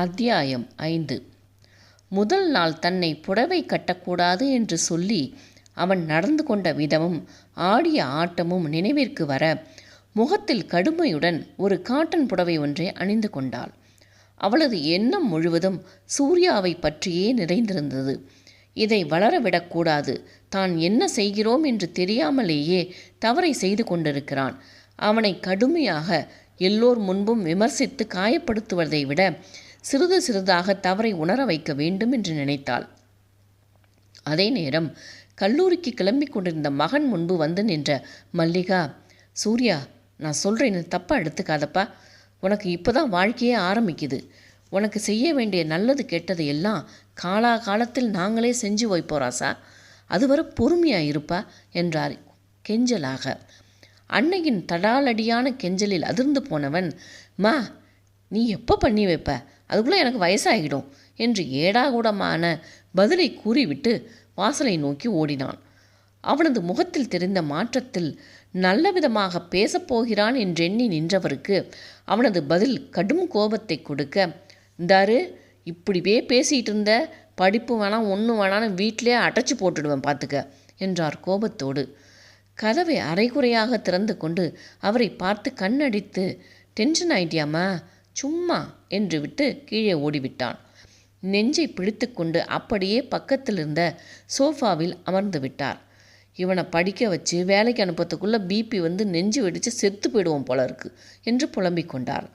அத்தியாயம் ஐந்து. முதல் நாள் தன்னை புடவை கட்டக்கூடாது என்று சொல்லி அவன் நடந்து கொண்ட விதமும் ஆடிய ஆட்டமும் நினைவிற்கு வர முகத்தில் கடுமையுடன் ஒரு காட்டன் புடவை ஒன்றை அணிந்து கொண்டாள். அவளது எண்ணம் முழுவதும் சூர்யாவை பற்றியே நிறைந்திருந்தது. இதை வளரவிடக்கூடாது தான் என்ன செய்கிறோம் என்று தெரியாமலேயே தவறை செய்து கொண்டிருக்கிறான். அவனை கடுமையாக எல்லோர் முன்பும் விமர்சித்து காயப்படுத்துவதை விட சிறிது சிறிதாக தவறை உணர வைக்க வேண்டும் என்று நினைத்தாள். அதே நேரம் கல்லூரிக்கு கிளம்பி கொண்டிருந்த மகன் முன்பு வந்து நின்ற மல்லிகா சூர்யா நான் சொல்கிறேன் தப்பாக எடுத்துக்காதப்பா. உனக்கு இப்போ தான் வாழ்க்கையே ஆரம்பிக்குது. உனக்கு செய்ய வேண்டிய நல்லது கெட்டது எல்லாம் காலா காலத்தில் நாங்களே செஞ்சு வைப்போராசா அதுவரை பொறுமையாக இருப்பா என்றார் கெஞ்சலாக. அன்னையின் தடாலடியான கெஞ்சலில் அதிர்ந்து போனவன் மா நீ எப்போ பண்ணி வைப்ப? அதுக்குள்ளே எனக்கு வயசாகிடும் என்று ஏடாகூடமான பதிலை கூறிவிட்டு வாசலை நோக்கி ஓடினான். அவனது முகத்தில் தெரிந்த மாற்றத்தில் நல்ல விதமாக பேசப்போகிறான் என்றெண்ணி நின்றவருக்கு அவனது பதில் கடும் கோபத்தை கொடுக்க இந்தாரு இப்படிவே பேசிகிட்டு இருந்த படிப்பு வேணாம் ஒன்று வேணான்னு வீட்டிலே அடைச்சி போட்டுடுவேன் பார்த்துக்க என்றார் கோபத்தோடு. கதவை அரைகுறையாக திறந்து கொண்டு அவரை பார்த்து கண்ணடித்து டென்ஷன் ஆயிட்டியாமா சும்மா என்று விட்டு கீழே ஓடிவிட்டான். நெஞ்சை பிடித்துக்கொண்டு அப்படியே பக்கத்தில் இருந்த சோஃபாவில் அமர்ந்து விட்டார். இவனை படிக்க வச்சு வேலைக்கு அனுப்பத்துக்குள்ளே பிபி வந்து நெஞ்சு வெடித்து செத்து போயிடுவோம் போல இருக்கு என்று புலம்பிக் கொண்டார்.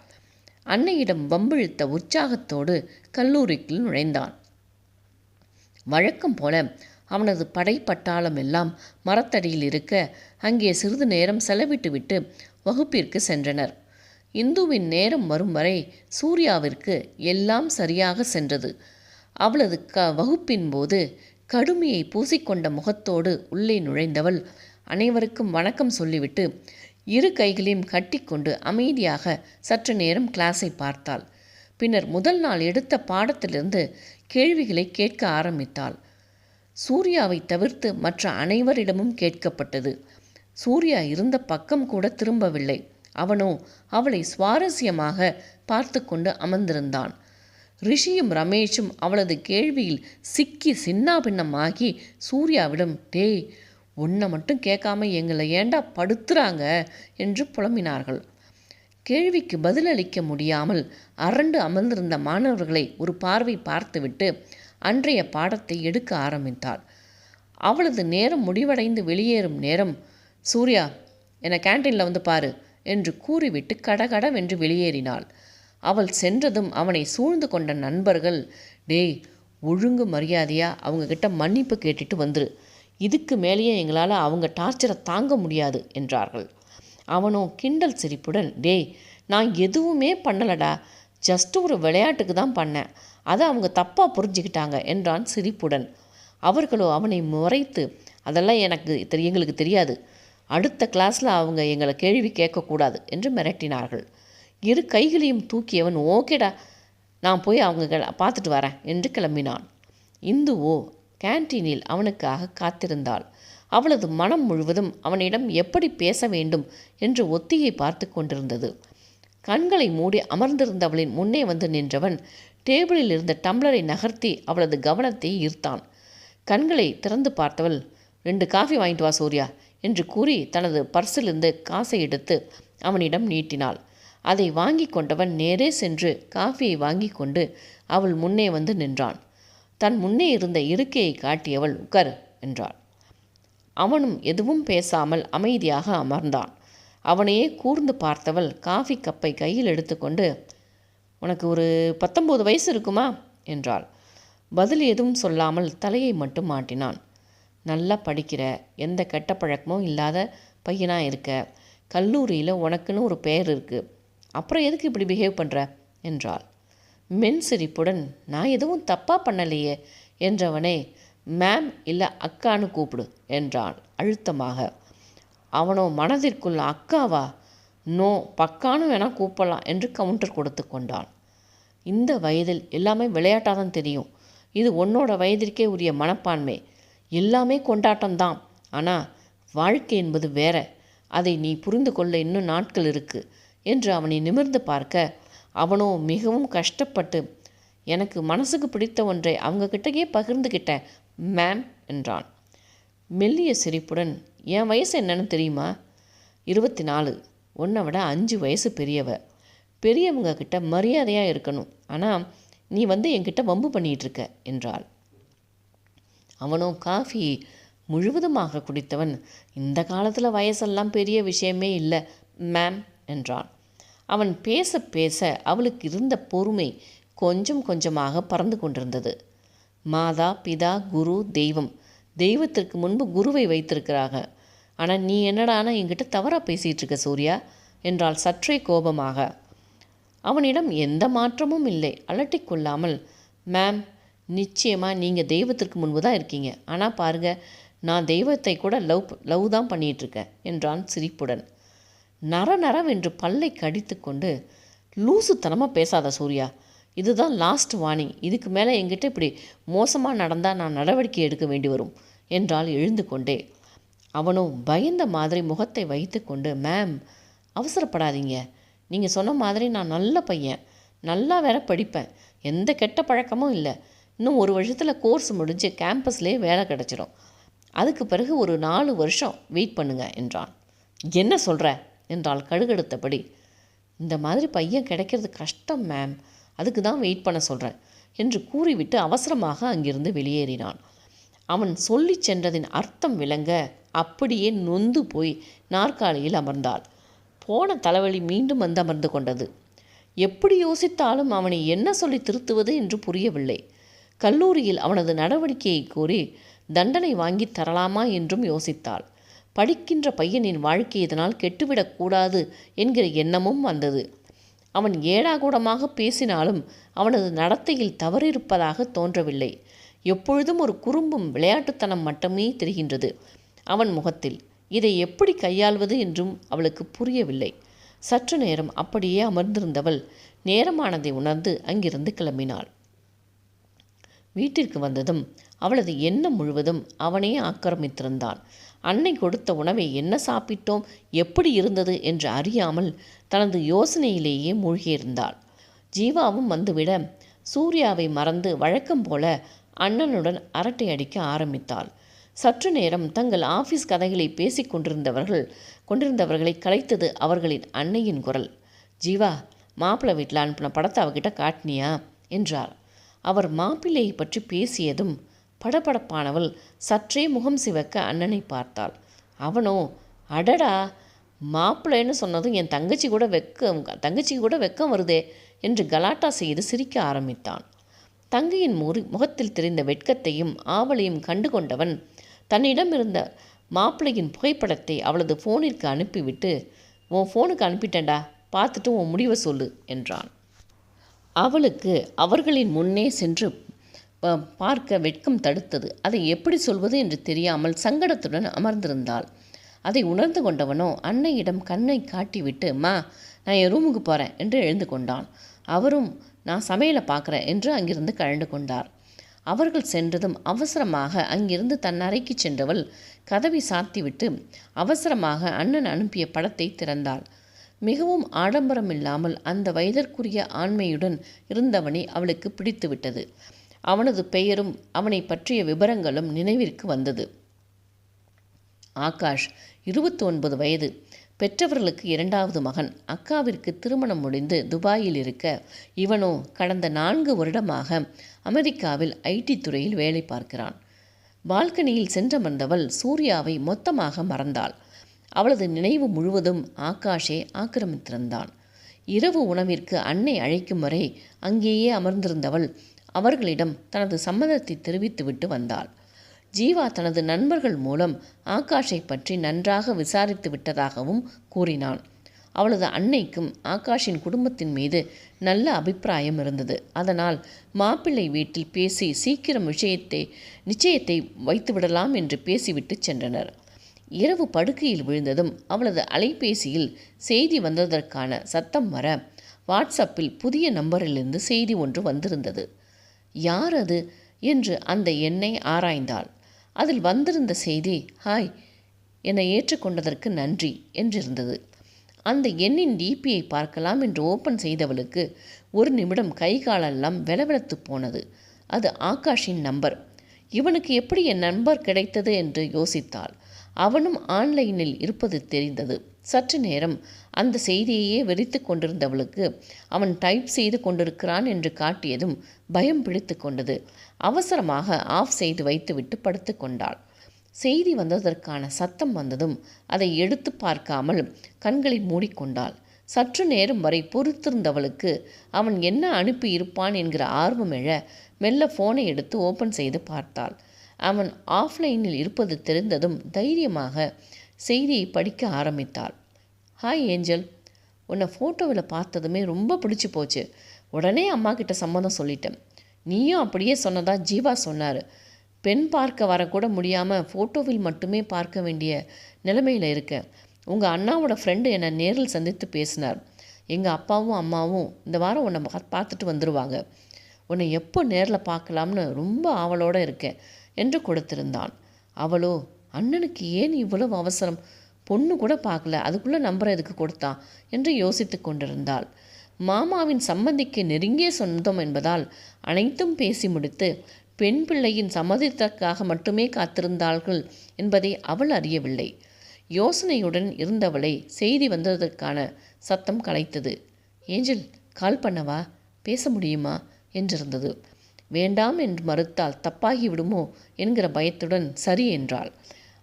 அன்னையிடம் வம்பிழுத்த உற்சாகத்தோடு கல்லூரிக்குள் நுழைந்தான். வழக்கம் போல அவனது படைப்பட்டாளம் எல்லாம் மரத்தடியில் இருக்க அங்கே சிறிது நேரம் செலவிட்டுவிட்டு வகுப்பிற்கு சென்றனர். இந்துவின் நேரம் வரும் வரை சூர்யாவிற்கு எல்லாம் சரியாக சென்றது. அவளது க வகுப்பின் போது கடுமையை பூசிக்கொண்ட முகத்தோடு உள்ளே நுழைந்தவள் அனைவருக்கும் வணக்கம் சொல்லிவிட்டு இரு கைகளையும் கட்டிக்கொண்டு அமைதியாக சற்று நேரம் கிளாஸை பார்த்தாள். பின்னர் முதல் நாள் எடுத்த பாடத்திலிருந்து கேள்விகளை கேட்க ஆரம்பித்தாள். சூர்யாவை தவிர்த்து மற்ற அனைவரிடமும் கேட்கப்பட்டது. சூர்யா இருந்த பக்கம் கூட திரும்பவில்லை. அவனோ அவளை சுவாரஸ்யமாக பார்த்து கொண்டு அமர்ந்திருந்தான். ரிஷியும் ரமேஷும் அவளது கேள்வியில் சிக்கி சின்னாபின்னமாகி சூர்யாவிடம் டேய் உன்னை மட்டும் கேட்காம எங்களை ஏண்டா படுத்துறாங்க? என்று புலம்பினார்கள். கேள்விக்கு பதிலளிக்க முடியாமல் அரண்டு அமர்ந்திருந்த மாணவர்களை ஒரு பார்வை பார்த்துவிட்டு அன்றைய பாடத்தை எடுக்க ஆரம்பித்தாள். அவளது நேரம் முடிவடைந்து வெளியேறும் நேரம் சூர்யா என்னை கேன்டீனில் வந்து பாரு. என்று கூறிவிட்டு கடகடவென்று வெளியேறினாள். அவள் சென்றதும் அவனை சூழ்ந்து கொண்ட நண்பர்கள் டேய் ஒழுங்கு மரியாதையா? அவங்கக்கிட்ட மன்னிப்பு கேட்டுட்டு வந்துரு. இதுக்கு மேலேயே எங்களால் அவங்க டார்ச்சரை தாங்க முடியாது என்றார்கள். அவனோ கிண்டல் சிரிப்புடன் டேய் நான் எதுவுமே பண்ணலடா. ஜஸ்ட் ஒரு விளையாட்டுக்கு தான் பண்ணேன். அதை அவங்க தப்பாக புரிஞ்சுக்கிட்டாங்க என்றான் சிரிப்புடன். அவர்களோ அவனை முறைத்து அதெல்லாம் எனக்கு தெரி எங்களுக்கு தெரியாது. அடுத்த கிளாஸில் அவங்க எங்களை கேள்வி கேட்கக்கூடாது என்று மிரட்டினார்கள். இரு கைகளையும் தூக்கியவன் ஓகேடா நான் போய் அவங்க பார்த்துட்டு வரேன் என்று கிளம்பினான். இந்துவோ கேன்டீனில் அவனுக்காக காத்திருந்தாள். அவளது மனம் முழுவதும் அவனிடம் எப்படி பேச வேண்டும்? என்று ஒத்தியை பார்த்து கொண்டிருந்தது. கண்களை மூடி அமர்ந்திருந்தவளின் முன்னே வந்து நின்றவன் டேபிளில் இருந்த டம்ளரை நகர்த்தி அவளது கவனத்தை ஈர்த்தான். கண்களை திறந்து பார்த்தவள் ரெண்டு காஃபி வாங்கிட்டு வா சூர்யா என்று கூறி தனது பர்சிலிருந்து காசை எடுத்து அவனிடம் நீட்டினாள். அதை வாங்கி கொண்டவன் நேரே சென்று காஃபியை வாங்கி கொண்டு அவள் முன்னே வந்து நின்றான். தன் முன்னே இருந்த இருக்கையை காட்டியவள் உட்கார் என்றாள். அவனும் எதுவும் பேசாமல் அமைதியாக அமர்ந்தான். அவனையே கூர்ந்து பார்த்தவள் காஃபி கப்பை கையில் எடுத்துக்கொண்டு உனக்கு ஒரு பத்தொம்போது வயசு இருக்குமா? என்றாள். பதில் எதுவும் சொல்லாமல் தலையை மட்டும் மாட்டினான் நல்லா படிக்கிற எந்த கெட்ட பழக்கமும் இல்லாத பையனாக இருக்க. கல்லூரியில் உனக்குன்னு ஒரு பெயர் இருக்குது அப்புறம் எதுக்கு இப்படி பிஹேவ் பண்ணுற என்றாள். மென் சிரிப்புடன் நான் எதுவும் தப்பாக பண்ணலையே என்றவனே மேம் இல்லை அக்கான்னு கூப்பிடு என்றான் அழுத்தமாக. அவனோ மனதிற்குள் அக்காவா? நோ பக்கான்னு வேணால் கூப்பிடலாம் என்று கவுண்டர் கொடுத்து கொண்டான். இந்த வயதில் எல்லாமே விளையாட்டாக தான் தெரியும். இது உன்னோட வயதிற்கே உரிய மனப்பான்மை. எல்லாமே கொண்டாட்டம்தான். ஆனால் வாழ்க்கை என்பது வேற. அதை நீ புரிந்து கொள்ள இன்னும் நாட்கள் இருக்கு என்று அவனை நிமிர்ந்து பார்க்க அவனோ மிகவும் கஷ்டப்பட்டு எனக்கு மனசுக்கு பிடித்த ஒன்றை அவங்க கிட்டயே பகிர்ந்துக்கிட்டேன் மேம் என்றான். மெல்லிய சிரிப்புடன் என் வயசு என்னன்னு தெரியுமா? இருபத்தி நாலு உன்னை விட அஞ்சு வயசு பெரியவ. பெரியவங்க கிட்ட மரியாதையாக இருக்கணும். ஆனால் நீ வந்து என்கிட்ட வம்பு பண்ணிகிட்ருக்க என்றாள். அவனோ காஃபி முழுவதுமாக குடித்தவன். இந்த காலத்தில் வயசெல்லாம் பெரிய விஷயமே இல்லை மேம் என்றான். அவன் பேச பேச அவளுக்கு இருந்த பொறுமை கொஞ்சம் கொஞ்சமாக பறந்து கொண்டிருந்தது. மாதா பிதா குரு தெய்வம். தெய்வத்திற்கு முன்பு குருவை வைத்திருக்கிறாங்க ஆனால் நீ என்னடானா என்கிட்ட தவறாக பேசிகிட்டு இருக்க சூர்யா? என்றால் சற்றே கோபமாக. அவனிடம் எந்த மாற்றமும் இல்லை அலட்டிக்கொள்ளாமல் மேம் நிச்சயமாக நீங்கள் தெய்வத்திற்கு முன்பு தான் இருக்கீங்க. ஆனால் பாருங்க நான் தெய்வத்தை கூட லவ் லவ் தான் பண்ணிகிட்ருக்கேன் என்றான் சிரிப்புடன். நர நரவென்று பல்லை கடித்து கொண்டு லூசுத்தனமாக பேசாத சூர்யா இதுதான் லாஸ்ட் வார்னிங் இதுக்கு மேலே என்கிட்ட இப்படி மோசமாக நடந்தால் நான் நடவடிக்கை எடுக்க வேண்டி வரும் என்றால் எழுந்து கொண்டே. அவனும் பயந்த மாதிரி முகத்தை வைத்து கொண்டு மேம் அவசரப்படாதீங்க. நீங்கள் சொன்ன மாதிரி நான் நல்ல பையன். நல்லா வேற படிப்பேன். எந்த கெட்ட பழக்கமும் இல்லை. இன்னும் ஒரு வருஷத்தில் கோர்ஸ் முடிஞ்சு கேம்பஸ்லேயே வேலை கிடச்சிரும். அதுக்கு பிறகு ஒரு நாலு வருஷம் வெயிட் பண்ணுங்க என்றான். என்ன சொல்கிற என்றால் கடுகடுத்தபடி. இந்த மாதிரி பையன் கிடைக்கிறது கஷ்டம் மேம் அதுக்கு தான் வெயிட் பண்ண சொல்கிறேன் என்று கூறிவிட்டு அவசரமாக அங்கிருந்து வெளியேறினான். அவன் சொல்லிச் சென்றதின் அர்த்தம் விளங்க அப்படியே நொந்து போய் நாற்காலியில் அமர்ந்தாள். போன தலைவலி மீண்டும் வந்து அமர்ந்து கொண்டது. எப்படி யோசித்தாலும் அவனை என்ன சொல்லி திருத்துவது என்று புரியவில்லை. கல்லூரியில் அவனது நடவடிக்கையை கூறி தண்டனை வாங்கி தரலாமா என்றும் யோசித்தாள். படிக்கின்ற பையனின் வாழ்க்கை இதனால் கெட்டுவிடக்கூடாது என்கிற எண்ணமும் வந்தது. அவன் ஏடாகூடமாக பேசினாலும் அவனது நடத்தையில் தவறிருப்பதாக தோன்றவில்லை. எப்பொழுதும் ஒரு குறும்பும் விளையாட்டுத்தனம் மட்டுமே தெரிகின்றது. அவன் முகத்தில் இதை எப்படி கையாள்வது என்றும் அவளுக்கு புரியவில்லை. சற்று நேரம் அப்படியே அமர்ந்திருந்தவள் நேரமானதை உணர்ந்து அங்கிருந்து கிளம்பினாள். வீட்டிற்கு வந்ததும் அவளது எண்ணம் முழுவதும் அவனே ஆக்கிரமித்திருந்தான். அன்னை கொடுத்த உணவை என்ன சாப்பிட்டோம்? எப்படி இருந்தது? என்று அறியாமல் தனது யோசனையிலேயே மூழ்கியிருந்தாள். ஜீவாவும் வந்துவிட சூர்யாவை மறந்து வழக்கம் போல அண்ணனுடன் அரட்டை அடிக்க ஆரம்பித்தாள். சற்று நேரம் தங்கள் ஆபீஸ் கதைகளை பேசிக் கொண்டிருந்தவர்கள் கொண்டிருந்தவர்களை கலைத்தது அவர்களின் அன்னையின் குரல். ஜீவா மாப்பிள்ளை வீட்டில் அனுப்பின படத்தை அவகிட்ட காட்டினியா? என்றார். அவர் மாப்பிள்ளையை பற்றி பேசியதும் படபடப்பானவள் சற்றே முகம் சிவக்க அண்ணனை பார்த்தாள். அவனோ அடடா! மாப்பிள்ளைன்னு சொன்னதும் என் தங்கச்சி கூட வெக்கம் தங்கச்சி கூட வெக்கம் வருதே! என்று கலாட்டா செய்து சிரிக்க ஆரம்பித்தான். தங்கையின் முறி முகத்தில் தெரிந்த வெட்கத்தையும் ஆவலையும் கண்டு கொண்டவன் தன்னிடம் இருந்த மாப்பிள்ளையின் புகைப்படத்தை அவளது ஃபோனிற்கு அனுப்பிவிட்டு உன் ஃபோனுக்கு அனுப்பிட்டேன்டா பார்த்துட்டு உன் முடிவை சொல்லு என்றான். அவளுக்கு அவர்களின் முன்னே சென்று ப- பார்க்க வெட்கம் தடுத்தது. அதை எப்படி சொல்வது என்று தெரியாமல் சங்கடத்துடன் அமர்ந்திருந்தாள். அதை உணர்ந்து கொண்டவனோ அன்னையிடம் கண்ணை காட்டிவிட்டு மா நான் என் ரூமுக்கு போகிறேன் என்று எழுந்து கொண்டான் அவரும் நான் சமையலை பார்க்குறேன் என்று அங்கிருந்து கழண்டு கொண்டார். அவர்கள் சென்றதும் அவசரமாக அங்கிருந்து தன் அறைக்கு சென்றவள் கதவை சாத்திவிட்டு அவசரமாக அண்ணன் அனுப்பிய படத்தை திறந்தாள். மிகவும் ஆடம்பரம் இல்லாமல் அந்த வயதிற்குரிய ஆண்மையுடன் இருந்தவனை அவளுக்கு பிடித்துவிட்டது. அவனது பெயரும் அவனை பற்றிய விவரங்களும் நினைவிற்கு வந்தது. ஆகாஷ் இருபத்தி ஒன்பது வயது. பெற்றவர்களுக்கு இரண்டாவது மகன். அக்காவிற்கு திருமணம் முடிந்து துபாயில் இருக்க இவனோ கடந்த நான்கு வருடமாக அமெரிக்காவில் ஐடி துறையில் வேலை பார்க்கிறான். பால்கனியில் சென்றமர்ந்தவள் சூர்யாவை மொத்தமாக மறந்தாள். அவளது நினைவு முழுவதும் ஆகாஷே ஆக்கிரமித்திருந்தான். இரவு உணவிற்கு அன்னை அழைக்கும் வரை அங்கேயே அமர்ந்திருந்தவள் அவர்களிடம் தனது சம்மதத்தை தெரிவித்துவிட்டு வந்தாள். ஜீவா தனது நண்பர்கள் மூலம் ஆகாஷை பற்றி நன்றாக விசாரித்து விட்டதாகவும் கூறினான் அவளது அன்னைக்கும் ஆகாஷின் குடும்பத்தின் மீது நல்ல அபிப்பிராயம் இருந்தது. அதனால் மாப்பிள்ளை வீட்டில் பேசி சீக்கிரம் விஷயத்தை நிச்சயத்தை வைத்துவிடலாம் என்று பேசிவிட்டு சென்றனர். இரவு படுக்கையில் விழுந்ததும் அவளது அலைபேசியில் செய்தி வந்ததற்கான சத்தம் வர வாட்ஸ்அப்பில் புதிய நம்பரிலிருந்து செய்தி ஒன்று வந்திருந்தது. யார் அது? என்று அந்த எண்ணை ஆராய்ந்தாள். அதில் வந்திருந்த செய்தி ஹாய் என்னை ஏற்றுக்கொண்டதற்கு நன்றி என்றிருந்தது. அந்த எண்ணின் டிபியை பார்க்கலாம் என்று ஓப்பன் செய்தவளுக்கு ஒரு நிமிடம் கை காலெல்லாம் வெலவெலத்து போனது. அது ஆகாஷின் நம்பர். இவனுக்கு எப்படி என் நம்பர் கிடைத்தது? என்று யோசித்தாள். அவனும் ஆன்லைனில் இருப்பது தெரிந்தது. சற்று நேரம் அந்த செய்தியையே வெறித்து கொண்டிருந்தவளுக்கு அவன் டைப் செய்து கொண்டிருக்கிறான் என்று காட்டியதும் பயம் பிடித்து கொண்டது. அவசரமாக ஆஃப் செய்து வைத்துவிட்டு படுத்து கொண்டாள். செய்தி வந்ததற்கான சத்தம் வந்ததும் அதை எடுத்து பார்க்காமல் கண்களை மூடிக்கொண்டாள். சற்று நேரம் வரை பொறுத்திருந்தவளுக்கு அவன் என்ன அனுப்பி இருப்பான் என்கிற ஆர்வம் எழ மெல்ல ஃபோனை எடுத்து ஓப்பன் செய்து பார்த்தாள். அவன் ஆஃப்லைனில் இருப்பது தெரிந்ததும் தைரியமாக செய்தியை படிக்க ஆரம்பித்தாள். ஹாய் ஏஞ்சல் உன்னை ஃபோட்டோவில் பார்த்ததுமே ரொம்ப பிடிச்சி போச்சு. உடனே அம்மா கிட்ட சம்மதம் சொல்லிட்டேன். நீயும் அப்படியே சொன்னதா ஜீவா சொன்னார். பெண் பார்க்க வரக்கூட முடியாமல் ஃபோட்டோவில் மட்டுமே பார்க்க வேண்டிய நிலைமையில் இருக்கேன் உங்கள் அண்ணாவோட ஃப்ரெண்டு என்னை நேரில் சந்தித்து பேசினார். எங்கள் அப்பாவும் அம்மாவும் இந்த வாரம் உன்னை பார்த்துட்டு வந்துடுவாங்க உன்னை எப்போ நேரில் பார்க்கலாம்னு ரொம்ப ஆவலோடு இருக்கேன். என்று கொடுத்திருந்தான். அவளோ அண்ணனுக்கு ஏன் இவ்வளவு அவசரம்? பொண்ணு கூட பார்க்கல அதுக்குள்ளே நம்பரை எதுக்கு கொடுத்தான் என்று யோசித்து கொண்டிருந்தாள். மாமாவின் சம்மந்திக்கு நெருங்கிய சொந்தம் என்பதால் அனைத்தும் பேசி முடித்து பெண் பிள்ளையின் சம்மதித்தற்காக மட்டுமே காத்திருந்தார்கள் என்பதை அவள் அறியவில்லை. யோசனையுடன் இருந்தவளை செய்தி வந்ததற்கான சத்தம் கலைத்தது. ஏஞ்சல் கால் பண்ணவா? பேச முடியுமா? என்றிருந்தது. வேண்டாம் என்று மறுத்தால் தப்பாகி விடுமோ என்கிற பயத்துடன் சரி என்றாள்.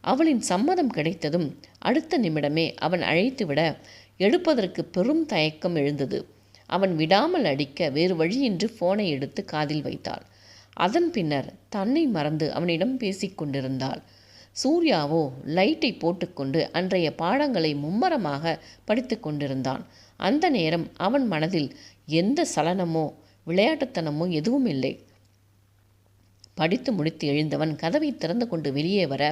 அவளின் சம்மதம் கிடைத்ததும் அடுத்த நிமிடமே அவன் அழைத்துவிட எடுப்பதற்கு பெரும் தயக்கம் எழுந்தது. அவன் விடாமல் அடிக்க வேறு வழியின்றி போனை எடுத்து காதில் வைத்தாள். அதன் பின்னர் தன்னை மறந்து அவனிடம் பேசிக் கொண்டிருந்தாள். சூர்யாவோ லைட்டை போட்டுக்கொண்டு அன்றைய பாடங்களை மும்மரமாக படித்து கொண்டிருந்தான். அந்த நேரம் அவன் மனதில் எந்த சலனமோ விளையாட்டுத்தனமோ எதுவும் இல்லை படித்து முடித்து எழுந்தவன் கதவை திறந்து கொண்டு வெளியே வர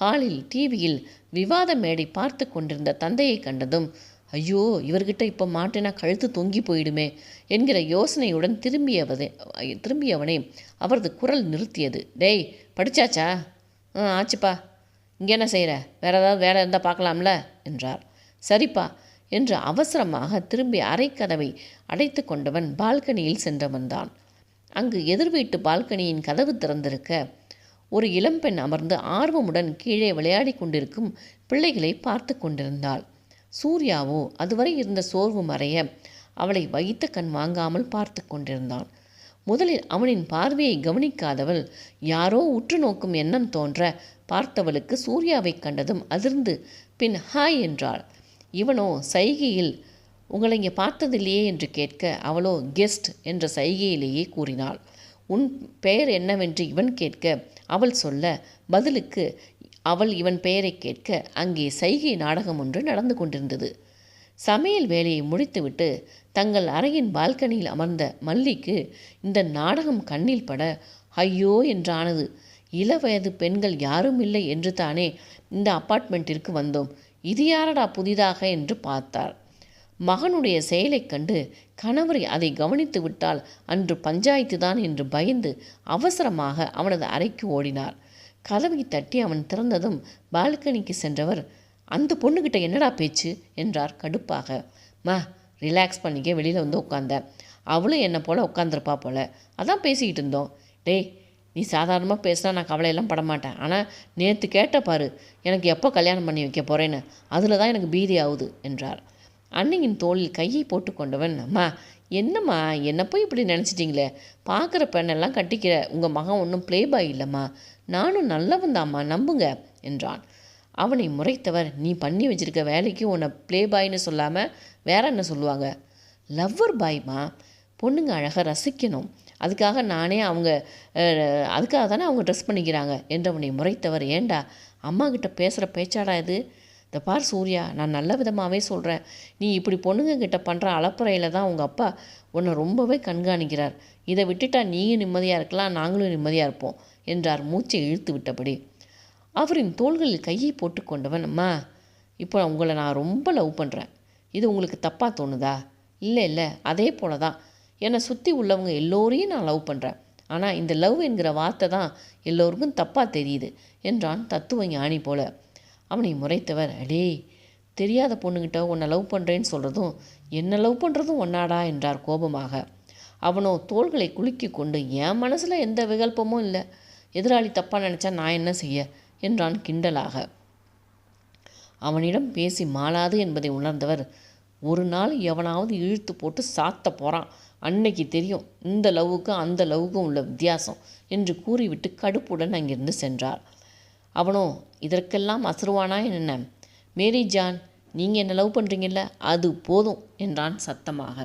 ஹாலில் டிவியில் விவாத மேடை பார்த்து கொண்டிருந்த தந்தையை கண்டதும் ஐயோ இவர்கிட்ட இப்போ மாட்டினா கழுத்து தொங்கி போயிடுமே என்கிற யோசனையுடன் திரும்பியவதை திரும்பியவனை அவரது குரல் நிறுத்தியது. டேய் படிச்சாச்சா? ஆ ஆச்சுப்பா. இங்கே என்ன செய்கிற வேற ஏதாவது வேலை இருந்தால் பார்க்கலாம்ல என்றார். சரிப்பா என்று அவசரமாக திரும்பி அரைக்கதவை அடைத்து கொண்டவன் பால்கனியில் சென்று வந்தான். அங்கு எதிர் வீட்டு பால்கனியின் கதவு திறந்திருக்க ஒரு இளம்பெண் அமர்ந்து ஆர்வமுடன் கீழே விளையாடிக் கொண்டிருக்கும் பிள்ளைகளை பார்த்து கொண்டிருந்தாள். சூர்யாவோ அதுவரை இருந்த சோர்வு மறைய அவளை வைத்த கண் வாங்காமல் பார்த்து கொண்டிருந்தான் முதலில் அவனின் பார்வையை கவனிக்காதவள் யாரோ உற்று நோக்கும் எண்ணம் தோன்ற பார்த்தவளுக்கு சூர்யாவை கண்டதும் அதிர்ந்து பின் ஹாய் என்றாள். இவனோ சைகையில் உங்களை இங்கே பார்த்ததில்லையே என்று கேட்க அவளோ கெஸ்ட் என்ற சைகையிலேயே கூறினாள். உன் பெயர் என்னவென்று இவன் கேட்க அவள் சொல்ல பதிலுக்கு அவள் இவன் பெயரை கேட்க அங்கே சைகை நாடகம் ஒன்று நடந்து கொண்டிருந்தது. சமையல் வேலையை முடித்துவிட்டு தங்கள் அறையின் பால்கனியில் அமர்ந்த மல்லிக்கு இந்த நாடகம் கண்ணில் பட ஐயோ என்றானது. இளவயது பெண்கள் யாரும் இல்லை என்று தானே இந்த அப்பார்ட்மெண்ட்டிற்கு வந்தோம். இது யாரடா புதிதாக என்று பார்த்தார் மகனுடைய செயலைக் கண்டு கணவர் அதை கவனித்து விட்டால் அன்று பஞ்சாயத்து தான் என்று பயந்து அவசரமாக அவனது அறைக்கு ஓடினார். கதவை தட்டி அவன் திறந்ததும் பால்கனிக்கு சென்றவர் அந்த பொண்ணுகிட்ட என்னடா பேச்சு? என்றார் கடுப்பாக. மா ரிலாக்ஸ் பண்ணிக்க வெளியில் வந்து உட்காந்தேன் அவளும் என்னை போல் உட்காந்துருப்பா போல. அதான் பேசிக்கிட்டு இருந்தோம். டேய் நீ சாதாரணமாக பேசினா நான் கவலையெல்லாம் படமாட்டேன் ஆனால் நேற்று கேட்ட பாரு எனக்கு எப்போ கல்யாணம் பண்ணி வைக்க போகிறேன்னு அதில் தான் எனக்கு பீதி ஆகுது என்றார். அன்னையின் தோளில் கையை போட்டுக்கொண்டவன் அம்மா என்னம்மா? என்னை போய் இப்படி நினச்சிட்டிங்களே? பார்க்குற பெண்ணெல்லாம் கட்டிக்கிற உங்கள் மகன் ஒன்றும் ப்ளே பாய் இல்லைம்மா. நானும் நல்லவன் தாம்மா நம்புங்க என்றான். அவனை முறைத்தவர் நீ பண்ணி வச்சிருக்க வேலைக்கு உன்னை ப்ளே பாய்னு சொல்லாமல் வேற என்ன சொல்லுவாங்க? லவ்வர் பாய்மா பொண்ணுங்க அழகாக ரசிக்கணும். அதுக்காக நானே அவங்க அதுக்காக தானே அவங்க ட்ரெஸ் பண்ணிக்கிறாங்க என்றவனை முறைத்தவர் ஏண்டா? அம்மா கிட்ட பேசுகிற பேச்சாடா இது? இந்த பார் சூர்யா நான் நல்ல விதமாகவே சொல்கிறேன் நீ இப்படி பொண்ணுங்கக்கிட்ட பண்ணுற அளப்புறையில் தான் உங்கள் அப்பா உன்னை ரொம்பவே கண்காணிக்கிறார். இதை விட்டுட்டா நீயும் நிம்மதியாக இருக்கலாம் நாங்களும் நிம்மதியாக இருப்போம் என்றார் மூச்சை இழுத்து விட்டபடி. அவரின் தோள்களில் கையை போட்டுக்கொண்டவன் அம்மா இப்போ உங்களை நான் ரொம்ப லவ் பண்ணுறேன் இது உங்களுக்கு தப்பாக தோணுதா? இல்லை இல்லை அதே போல தான். என்னை சுற்றி உள்ளவங்க எல்லோரையும் நான் லவ் பண்ணுறேன் ஆனால் இந்த லவ் என்கிற வார்த்தை தான் எல்லோருக்கும் தப்பாக தெரியுது என்றான் தத்துவ ஞானி போல. அவனை முறைத்தவர். அடே தெரியாத பொண்ணுக்கிட்ட உன்னை லவ் பண்ணுறேன்னு சொல்கிறதும் என்ன லவ் பண்ணுறதும் ஒன்னாடா என்றார் கோபமாக. அவனோ தோள்களை குலுக்கி கொண்டு என் மனசில் எந்த விகல்பமும் இல்லை. எதிராளி தப்பாக நினச்சா நான் என்ன செய்ய? என்றான் கிண்டலாக. அவனிடம் பேசி மாளாது என்பதை உணர்ந்தவர் ஒரு நாள் எவனாவது இழுத்து போட்டு சாத்த போகிறான் அன்னைக்கு தெரியும் இந்த லவ்வுக்கும் அந்த லவ்வுக்கும் உள்ள வித்தியாசம் என்று கூறிவிட்டு கடுப்புடன் அங்கிருந்து சென்றார். அவனோ இதற்கெல்லாம் அசருவானா என்ன? மேரி ஜான் நீங்கள் என்ன லவ் பண்ணுறீங்கல்ல அது போதும் என்றான் சத்தமாக.